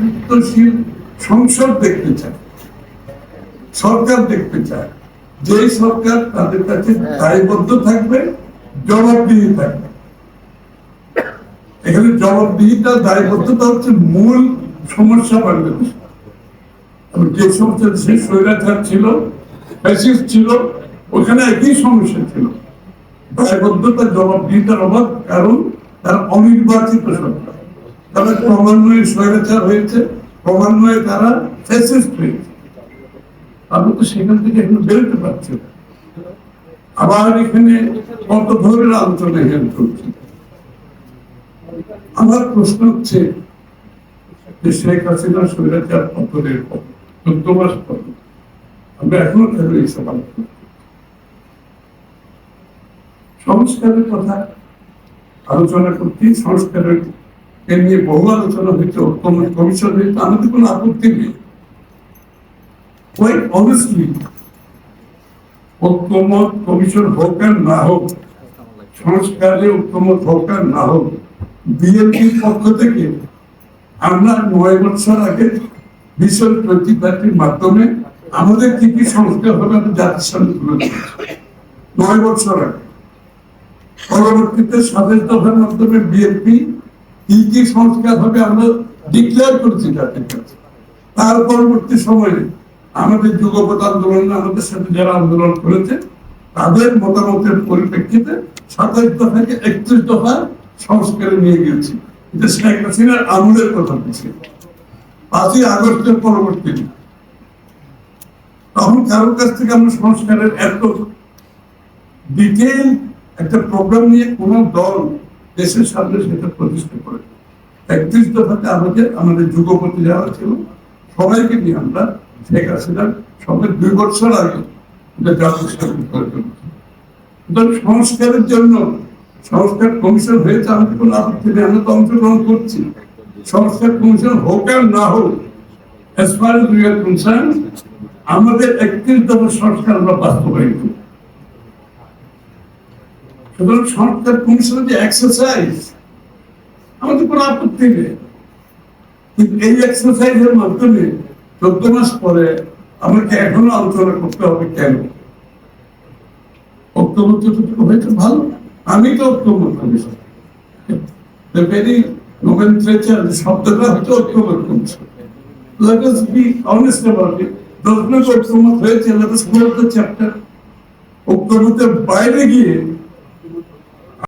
নেতৃত্বশীল সংসদ দেখতে চায়, সরকার দেখতে চায়। যে সরকার তাদের কাছে দায়বদ্ধ থাকবে, জবাবদিহি থাকবে। এখানে জবাবদিহিতা দায়বদ্ধতা হচ্ছে মূল সমস্যা বাংলাদেশ। যে সমস্ত দেশে স্বৈরাচার ছিল, ফ্যাসিস্ট ছিল, ওখানে একই সমস্যা ছিল। দায়বদ্ধতা, জবাবদিহিতার অভাব, কারণ তারা অনির্বাচিত সরকার। তারা ক্রমান্বয়ে স্বৈরাচার হয়েছে, ক্রমান্বয়ে তারা ফ্যাসিস্ট আমরা তো সেখান থেকে এখন বেরোতে পারছি। আবার এখানে কত ধরনের আলোচনা হেল্প করছে আমার প্রশ্ন হচ্ছে যে শেখ হাসিনা স্বৈরাচার পতনের পর, চোদ্দ মাস পর, আমরা এখনও কেন এইসব আলোচনা সংস্কারের কথা আলোচনা করছি, সংস্কারের নিয়ে বহু আলোচনা কমিশন আমাদের কোনো আপত্তি নেই। Honestly, ঐক্যমত কমিশন হোক আর না হোক সংস্কারে হোক আর না হোক বিএনপির পক্ষ থেকে আমরা নয় বছর আগে ভীষণ মাধ্যমে আমাদের কি কি সংস্কার হবে আমি নয় বছর আগে। পরবর্তীতে স্বাধীনতার মাধ্যমে বিএনপি কি কি সংস্কার হবে আমরা ডিক্লেয়ার করেছি জাতির কাছে। তার পরবর্তী সময়ে আমাদের যুগপথ আন্দোলন, আমাদের সাথে যারা আন্দোলন করেছে, তাদের মতামতের পরিপ্রেক্ষিতে সাতাইশ দফাকে একত্রিশ দফা সংস্কারে নিয়ে গেছি এটা শেখ হাসিনার আমলের কথা বলছি। পাঁচই আগস্টের পরবর্তী তখন কারোর কাছ থেকে আমরা সংস্কারের এত ডিটেল একটা প্রোগ্রাম নিয়ে কোন দল দেশের সামনে সেটা প্রতিষ্ঠা করে। একত্রিশ দফাতে আমাদের আমাদের যুগপতি যারা ছিল, সবাইকে নিয়ে আমরা শেখ হাসিনার সঙ্গে দুই বছর আগে সংস্কারের জন্য সংস্কার কমিশন হয়েছে আমাদের কোনো আপত্তি নেই, আমরা তো অংশগ্রহণ করছি। সংস্কার কমিশন হোক আর না হোক, as far as we are concerned, আমাদের একত্রিশ দফা সংস্কার আমরা বাস্তবায়ন করি সুতরাং যে এক্সারসাইজ আমাদের কোনো আপত্তি নেই। কিন্তু এই এক্সারসাইজের মাধ্যমে চোদ্দ মাস পরে আমাকে এখনও আলোচনা করতে হবে কেন? হয়েছে ভালো। আমি তো ঐক্যমত কমিশন। ভেরি নোমেনক্লেচার শব্দটা হচ্ছে ঐক্যমত কমিশন। যতটুকু ঐক্যমত হয়েছে, let us close বাইরে গিয়ে